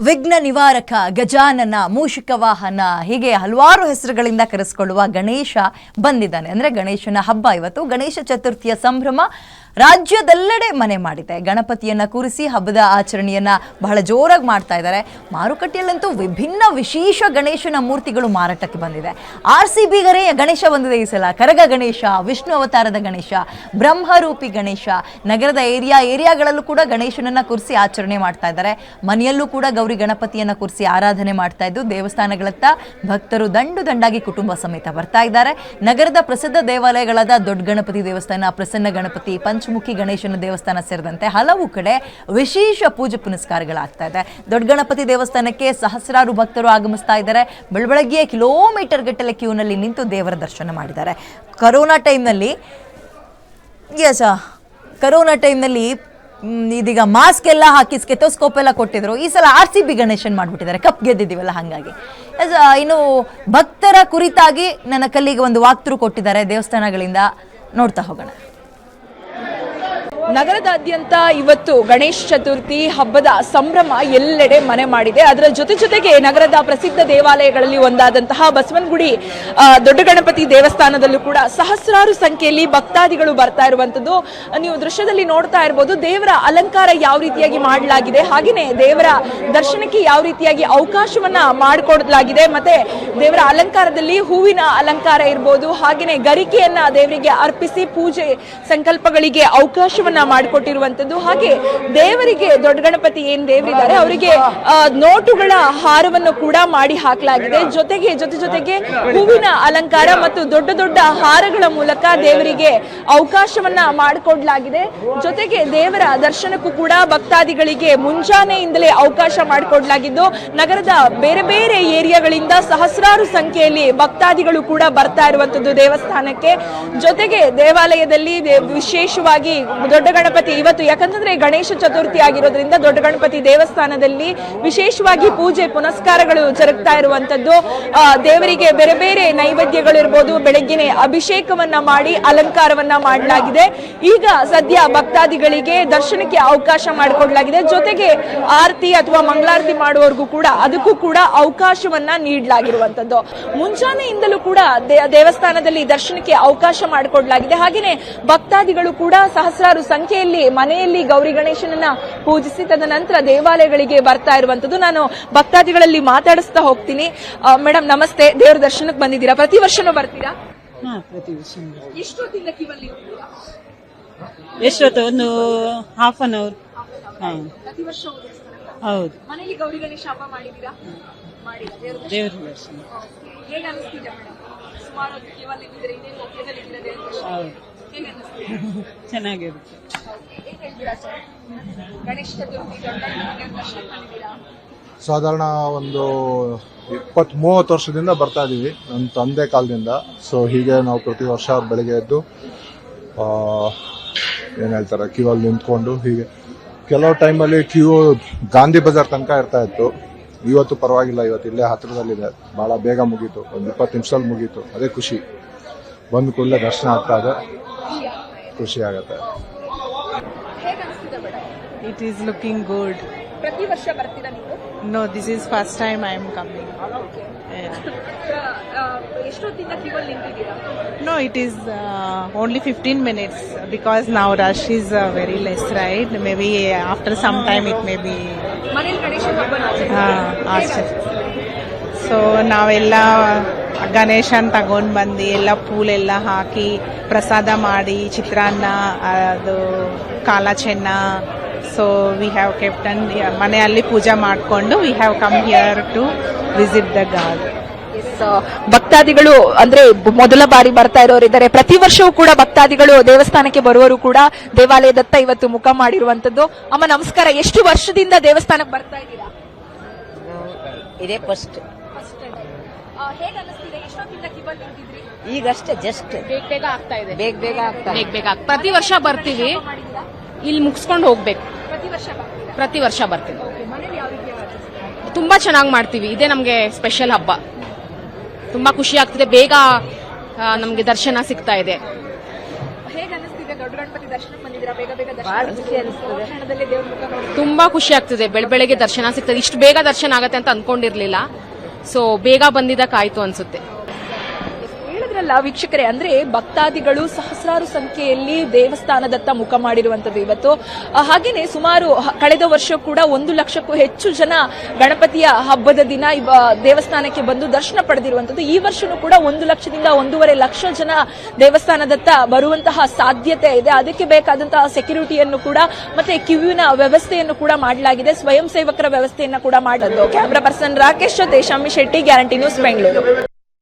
ವಿಘ್ನ ನಿವಾರಕ, ಗಜಾನನ, ಮೂಷಿಕ ವಾಹನ, ಹೀಗೆ ಹಲವಾರು ಹೆಸರುಗಳಿಂದ ಕರೆಸಿಕೊಳ್ಳುವ ಗಣೇಶ ಬಂದಿದ್ದಾನೆ. ಅಂದರೆ ಗಣೇಶನ ಹಬ್ಬ ಇವತ್ತು. ಗಣೇಶ ಚತುರ್ಥಿಯ ಸಂಭ್ರಮ ರಾಜ್ಯದೆಲ್ಲೆಡೆ ಮನೆ ಮಾಡಿದೆ. ಗಣಪತಿಯನ್ನ ಕೂರಿಸಿ ಹಬ್ಬದ ಆಚರಣೆಯನ್ನ ಬಹಳ ಜೋರಾಗಿ ಮಾಡ್ತಾ ಇದ್ದಾರೆ. ಮಾರುಕಟ್ಟೆಯಲ್ಲಂತೂ ವಿಭಿನ್ನ ವಿಶೇಷ ಗಣೇಶನ ಮೂರ್ತಿಗಳು ಮಾರಾಟಕ್ಕೆ ಬಂದಿದೆ. ಆರ್ ಸಿ ಬಿಗರೆಯ ಗಣೇಶ ಬಂದಿದೆ ಈ ಸಲ. ಕರಗ ಗಣೇಶ, ವಿಷ್ಣು ಅವತಾರದ ಗಣೇಶ, ಬ್ರಹ್ಮರೂಪಿ ಗಣೇಶ, ನಗರದ ಏರಿಯಾ ಏರಿಯಾಗಳಲ್ಲೂ ಕೂಡ ಗಣೇಶನನ್ನ ಕೂರಿಸಿ ಆಚರಣೆ ಮಾಡ್ತಾ ಇದ್ದಾರೆ. ಮನೆಯಲ್ಲೂ ಕೂಡ ಗೌರಿ ಗಣಪತಿಯನ್ನ ಕೂರಿಸಿ ಆರಾಧನೆ ಮಾಡ್ತಾ ಇದ್ದು, ದೇವಸ್ಥಾನಗಳತ್ತ ಭಕ್ತರು ದಂಡು ದಂಡಾಗಿ ಕುಟುಂಬ ಸಮೇತ ಬರ್ತಾ ಇದ್ದಾರೆ. ನಗರದ ಪ್ರಸಿದ್ಧ ದೇವಾಲಯಗಳಾದ ದೊಡ್ಡ ಗಣಪತಿ ದೇವಸ್ಥಾನ, ಪ್ರಸನ್ನ ಗಣಪತಿ ಪಂಚಮುಖಿ ಗಣೇಶನ ದೇವಸ್ಥಾನ ಸೇರಿದಂತೆ ಹಲವು ಕಡೆ ವಿಶೇಷ ಪೂಜೆ ಪುನಸ್ಕಾರಗಳಾಗ್ತಾ ಇದೆ. ದೊಡ್ಡ ಗಣಪತಿ ದೇವಸ್ಥಾನಕ್ಕೆ ಸಹಸ್ರಾರು ಭಕ್ತರು ಆಗಮಿಸ್ತಾ ಇದ್ದಾರೆ. ಬೆಳಬೆಳಗ್ಗೆ ಕಿಲೋಮೀಟರ್ ಗಟ್ಟಲೆ ಕ್ಯೂನಲ್ಲಿ ನಿಂತು ದೇವರ ದರ್ಶನ ಮಾಡಿದ್ದಾರೆ. ಕರೋನಾ ಟೈಮ್ನಲ್ಲಿ, ಎಸ್ ಕರೋನಾ ಟೈಮ್ನಲ್ಲಿ ಇದೀಗ ಮಾಸ್ಕ್ ಎಲ್ಲ ಹಾಕಿ ಸ್ಕೆಥೋಸ್ಕೋಪ್ ಎಲ್ಲ ಕೊಟ್ಟಿದ್ರು. ಈ ಸಲ ಆರ್ ಸಿ ಬಿ ಗಣೇಶನ್ ಮಾಡಿಬಿಟ್ಟಿದ್ದಾರೆ. ಕಪ್ ಗೆದ್ದಿದ್ದೀವಲ್ಲ ಹಾಗಾಗಿ. ಇನ್ನು ಭಕ್ತರ ಕುರಿತಾಗಿ ನನ್ನ ಕಲ್ಲಿಗೆ ಒಂದು ವಾಕ್ತೃ ಕೊಟ್ಟಿದ್ದಾರೆ ದೇವಸ್ಥಾನಗಳಿಂದ ನೋಡ್ತಾ ಹೋಗೋಣ. ನಗರದಾದ್ಯಂತ ಇವತ್ತು ಗಣೇಶ ಚತುರ್ಥಿ ಹಬ್ಬದ ಸಂಭ್ರಮ ಎಲ್ಲೆಡೆ ಮನೆ ಮಾಡಿದೆ. ಅದರ ಜೊತೆ ಜೊತೆಗೆ ನಗರದ ಪ್ರಸಿದ್ಧ ದೇವಾಲಯಗಳಲ್ಲಿ ಒಂದಾದಂತಹ ಬಸವನಗುಡಿ ದೊಡ್ಡ ಗಣಪತಿ ದೇವಸ್ಥಾನದಲ್ಲೂ ಕೂಡ ಸಹಸ್ರಾರು ಸಂಖ್ಯೆಯಲ್ಲಿ ಭಕ್ತಾದಿಗಳು ಬರ್ತಾ ಇರುವಂತದ್ದು. ನೀವು ದೃಶ್ಯದಲ್ಲಿ ನೋಡ್ತಾ ಇರಬಹುದು ದೇವರ ಅಲಂಕಾರ ಯಾವ ರೀತಿಯಾಗಿ ಮಾಡಲಾಗಿದೆ ಹಾಗೆಯೇ ದೇವರ ದರ್ಶನಕ್ಕೆ ಯಾವ ರೀತಿಯಾಗಿ ಅವಕಾಶವನ್ನ ಮಾಡಿಕೊಡಲಾಗಿದೆ, ಮತ್ತೆ ದೇವರ ಅಲಂಕಾರದಲ್ಲಿ ಹೂವಿನ ಅಲಂಕಾರ ಇರ್ಬೋದು ಹಾಗೆಯೇ ಗರಿಕೆಯನ್ನ ದೇವರಿಗೆ ಅರ್ಪಿಸಿ ಪೂಜೆ ಸಂಕಲ್ಪಗಳಿಗೆ ಅವಕಾಶವನ್ನ ಮಾಡಿಕೊಟ್ಟಿರುವಂತದ್ದು ಹಾಗೆ ದೇವರಿಗೆ, ದೊಡ್ಡ ಗಣಪತಿ ಏನ್ ದೇವರಿದ್ದಾರೆ, ಅವರಿಗೆ ನೋಟುಗಳ ಹಾರವನ್ನು ಕೂಡ ಮಾಡಿ ಹಾಕಲಾಗಿದೆ. ಜೊತೆಗೆ, ಜೊತೆ ಜೊತೆಗೆ ಹೂವಿನ ಅಲಂಕಾರ ಮತ್ತು ದೊಡ್ಡ ದೊಡ್ಡ ಹಾರಗಳ ಮೂಲಕ ದೇವರಿಗೆ ಅವಕಾಶವನ್ನ ಮಾಡಿಕೊಡ್ಲಾಗಿದೆ. ಜೊತೆಗೆ ದೇವರ ದರ್ಶನಕ್ಕೂ ಕೂಡ ಭಕ್ತಾದಿಗಳಿಗೆ ಮುಂಜಾನೆಯಿಂದಲೇ ಅವಕಾಶ ಮಾಡಿಕೊಡ್ಲಾಗಿದ್ದು, ನಗರದ ಬೇರೆ ಬೇರೆ ಏರಿಯಾಗಳಿಂದ ಸಹಸ್ರಾರು ಸಂಖ್ಯೆಯಲ್ಲಿ ಭಕ್ತಾದಿಗಳು ಕೂಡ ಬರ್ತಾ ಇರುವಂತದ್ದು ದೇವಸ್ಥಾನಕ್ಕೆ. ಜೊತೆಗೆ ದೇವಾಲಯದಲ್ಲಿ ವಿಶೇಷವಾಗಿ ಗಣಪತಿ. ಇವತ್ತು ಯಾಕಂತಂದ್ರೆ ಗಣೇಶ ಚತುರ್ಥಿ ಆಗಿರೋದ್ರಿಂದ ದೊಡ್ಡ ಗಣಪತಿ ದೇವಸ್ಥಾನದಲ್ಲಿ ವಿಶೇಷವಾಗಿ ಪೂಜೆ, ಪುನಸ್ಕಾರಗಳು ಜರುಗ್ತಾ ಇರುವಂತದ್ದು. ದೇವರಿಗೆ ಬೇರೆ ಬೇರೆ ನೈವೇದ್ಯಗಳಿರ್ಬೋದು, ಬೆಳಗ್ಗೆನೆ ಅಭಿಷೇಕವನ್ನ ಮಾಡಿ, ಅಲಂಕಾರವನ್ನ ಮಾಡಲಾಗಿದೆ. ಈಗ ಸದ್ಯ ಭಕ್ತಾದಿಗಳಿಗೆ ದರ್ಶನಕ್ಕೆ ಅವಕಾಶ ಮಾಡಿಕೊಡ್ಲಾಗಿದೆ. ಜೊತೆಗೆ ಆರತಿ ಅಥವಾ ಮಂಗಳಾರತಿ ಮಾಡುವವರೆಗೂ ಕೂಡ ಅದಕ್ಕೂ ಕೂಡ ಅವಕಾಶವನ್ನ ನೀಡಲಾಗಿರುವಂತದ್ದು. ಮುಂಜಾನೆಯಿಂದಲೂ ಕೂಡ ದೇವಸ್ಥಾನದಲ್ಲಿ ದರ್ಶನಕ್ಕೆ ಅವಕಾಶ ಮಾಡಿಕೊಡ್ಲಾಗಿದೆ. ಹಾಗೆಯೇ ಭಕ್ತಾದಿಗಳು ಕೂಡ ಸಹಸ್ರಾರು ಸಂಖ್ಯೆಯಲ್ಲಿ ಮನೆಯಲ್ಲಿ ಗೌರಿ ಗಣೇಶನನ್ನ ಪೂಜಿಸಿ ತದನಂತರ ದೇವಾಲಯಗಳಿಗೆ ಬರ್ತಾ ಇರುವಂತದ್ದು. ನಾನು ಭಕ್ತಾದಿಗಳಲ್ಲಿ ಮಾತಾಡಿಸ್ತಾ ಹೋಗ್ತೀನಿ. ಮೇಡಮ್ ನಮಸ್ತೆ. ದೇವರ ದರ್ಶನಕ್ಕೆ ಬಂದಿದ್ದೀರಾ? ಪ್ರತಿ ವರ್ಷನೂ ಬರ್ತೀರಾ? ಹಾ ಪ್ರತಿ ವರ್ಷ ಎಷ್ಟೊತ್ತಿಂದ? ಎಷ್ಟೊತ್ತು? ಒಂದು ಹಾಫ್ ಅನ್ ಅವರ್ ಪ್ರತಿ ವರ್ಷ? ಹೌದು ಮನೆಯಲ್ಲಿ ಗೌರಿ ಗಣೇಶ ಹಬ್ಬ ಮಾಡಿದ್ದೀರಾ? ದೇವ್ರ ದರ್ಶನ. ಹೇಗೆ ಅನಿಸ್ತಿದೆ ಮೇಡಮ್ ಸುಮಾರು ಇನ್ನೇನು ಚೆನ್ನಾಗಿರುತ್ತೆ. ಸಾಧಾರಣ ಒಂದು ಇಪ್ಪತ್ತ್ ಮೂವತ್ತು ವರ್ಷದಿಂದ ಬರ್ತಾ ಇದ್ದೀವಿ ನನ್ನ ತಂದೆ ಕಾಲದಿಂದ. ಸೊ ಹೀಗೆ ನಾವು ಪ್ರತಿ ವರ್ಷ ಬೆಳಗ್ಗೆ ಎದ್ದು ಏನು ಹೇಳ್ತಾರೆ ಕ್ಯೂ ಅಲ್ಲಿ ನಿಂತ್ಕೊಂಡು ಹೀಗೆ. ಕೆಲವು ಟೈಮಲ್ಲಿ ಕ್ಯೂ ಗಾಂಧಿ ಬಜಾರ್ ತನಕ ಇರ್ತಾ ಇತ್ತು. ಇವತ್ತು ಪರವಾಗಿಲ್ಲ, ಇವತ್ತು ಇಲ್ಲೇ ಹತ್ತಿರದಲ್ಲಿದೆ ಭಾಳ ಬೇಗ ಮುಗೀತು. ಒಂದು ಇಪ್ಪತ್ತು ನಿಮಿಷದಲ್ಲಿ ಮುಗೀತು. ಅದೇ ಖುಷಿ. ಬಂದು ಕೂಡಲೇ ದರ್ಶನ ಆಗ್ತಾ ಇದೆ. ಖುಷಿ ಆಗುತ್ತೆ. It is looking good. ಪ್ರತಿ ವರ್ಷ ಬರ್ತೀರಾ ನೀವು No, this is first time I am coming. Yeah. ಎಷ್ಟೊತ್ತಿಂದ ಕ್ಯೂವಲ್ಲಿ ನಿಂತಿದ್ದೀರಾ No, it is uh, only 15 minutes because now rush is uh, very less, right? Maybe after some time it may be. ಮನೇಲಿ ಗಣೇಶ ಹಬ್ಬ Uh, ಆಚೆ- so ನಾವೆಲ್ಲ ಗಣೇಶನ್ ತಗೊಂಡ್ ಬಂದು ಎಲ್ಲ ಪೂಲೆಲ್ಲ ಹಾಕಿ ಪ್ರಸಾದ ಮಾಡಿ, ಚಿತ್ರಾನ್ನ ಅದು ಕಾಲ ಚೆನ್ನ ಸೊ ವಿ ಹ್ಯಾವ್ ಕೆಪ್ಟನ್ ಮನೆಯಲ್ಲಿ ಪೂಜೆ ಮಾಡಿಕೊಂಡು we have come here to visit the god ಭಕ್ತಾದಿಗಳು, ಅಂದ್ರೆ ಮೊದಲ ಬಾರಿ ಬರ್ತಾ ಇರೋರಿದ್ದಾರೆ ಪ್ರತಿ ವರ್ಷವೂ ಕೂಡ ಭಕ್ತಾದಿಗಳು ದೇವಸ್ಥಾನಕ್ಕೆ ಬರುವವರು ಕೂಡ ದೇವಾಲಯದತ್ತ ಇವತ್ತು ಮುಖ ಮಾಡಿರುವಂತದ್ದು ಅಮ್ಮ, ನಮಸ್ಕಾರ. ಎಷ್ಟು ವರ್ಷದಿಂದ ದೇವಸ್ಥಾನಕ್ಕೆ ಬರ್ತಾ ಇದ್ದೀರಾ? ಇದೇ ಫಸ್ಟ್ ಈಗಷ್ಟೇ ಜಸ್ಟ್ ಬೇಗ ಬೇಗ ಆಗ್ತಾ ಇದೆ. ಬೇಗ ಬೇಗ ಪ್ರತಿ ವರ್ಷ ಬರ್ತೀವಿ. ಇಲ್ಲಿ ಮುಗಿಸ್ಕೊಂಡು ಹೋಗ್ಬೇಕು. ಪ್ರತಿ ವರ್ಷ ಬರ್ತೀರಾ? ಪ್ರತಿ ವರ್ಷ ಬರ್ತೀವಿ. ಮನೇಲಿ ಯಾವ ರೀತಿ ಆಚರಿಸ್ತೀರಾ? ತುಂಬಾ ಚೆನ್ನಾಗಿ ಮಾಡ್ತೀವಿ. ಇದೇ ನಮಗೆ ಸ್ಪೆಷಲ್ ಹಬ್ಬ. ತುಂಬಾ ಖುಷಿ ಆಗ್ತಿದೆ. ಬೇಗ ನಮಗೆ ದರ್ಶನ ಸಿಗ್ತಾ ಇದೆ. ಹೇಗೆ ದೊಡ್ಡ ಗಣಪತಿ ದರ್ಶನ ಬಂದಿದ್ದೀರಾ? ಬೇಗ ಬೇಗ ದರ್ಶನ ಬಹಳ ಖುಷಿ ಅನಿಸ್ತದೆ. ಕ್ಷಣದಲ್ಲಿ ದೇವ್ರ ಮುಖ ನೋಡಿ ತುಂಬಾ ಖುಷಿ ಆಗ್ತಿದೆ. ಬೆಳ ಬೆಳಗ್ಗೆ ದರ್ಶನ ಸಿಗ್ತದೆ. ಇಷ್ಟು ಬೇಗ ದರ್ಶನ ಆಗತ್ತೆ ಅಂತ ಅನ್ಕೊಂಡಿರ್ಲಿಲ್ಲ. ಸೊ ಬೇಗ ಬಂದಿದ್ದಕ್ಕಾಯ್ತು ಅನ್ಸುತ್ತೆ. ಹೇಳಿದ್ರಲ್ಲ ವೀಕ್ಷಕರೇ, ಅಂದ್ರೆ ಭಕ್ತಾದಿಗಳು ಸಹಸ್ರಾರು ಸಂಖ್ಯೆಯಲ್ಲಿ ದೇವಸ್ಥಾನದತ್ತ ಮುಖ ಮಾಡಿರುವಂತದ್ದು ಇವತ್ತು. ಹಾಗೇನೆ ಸುಮಾರು ಕಳೆದ ವರ್ಷ ಕೂಡ ಒಂದು ಲಕ್ಷಕ್ಕೂ ಹೆಚ್ಚು ಜನ ಗಣಪತಿಯ ಹಬ್ಬದ ದಿನ ದೇವಸ್ಥಾನಕ್ಕೆ ಬಂದು ದರ್ಶನ ಪಡೆದಿರುವಂತದ್ದು ಈ ವರ್ಷನೂ ಕೂಡ ಒಂದು ಲಕ್ಷದಿಂದ ಒಂದೂವರೆ ಲಕ್ಷ ಜನ ದೇವಸ್ಥಾನದತ್ತ ಬರುವಂತಹ ಸಾಧ್ಯತೆ ಇದೆ. ಅದಕ್ಕೆ ಬೇಕಾದಂತಹ ಸೆಕ್ಯೂರಿಟಿಯನ್ನು ಕೂಡ ಮತ್ತೆ ಕ್ಯೂವಿನ ವ್ಯವಸ್ಥೆಯನ್ನು ಕೂಡ ಮಾಡಲಾಗಿದೆ. ಸ್ವಯಂ ಸೇವಕರ ವ್ಯವಸ್ಥೆಯನ್ನು ಕೂಡ ಮಾಡದ್ದು camera person Rakesh Shammi Shetty, guarantee news, Bengaluru.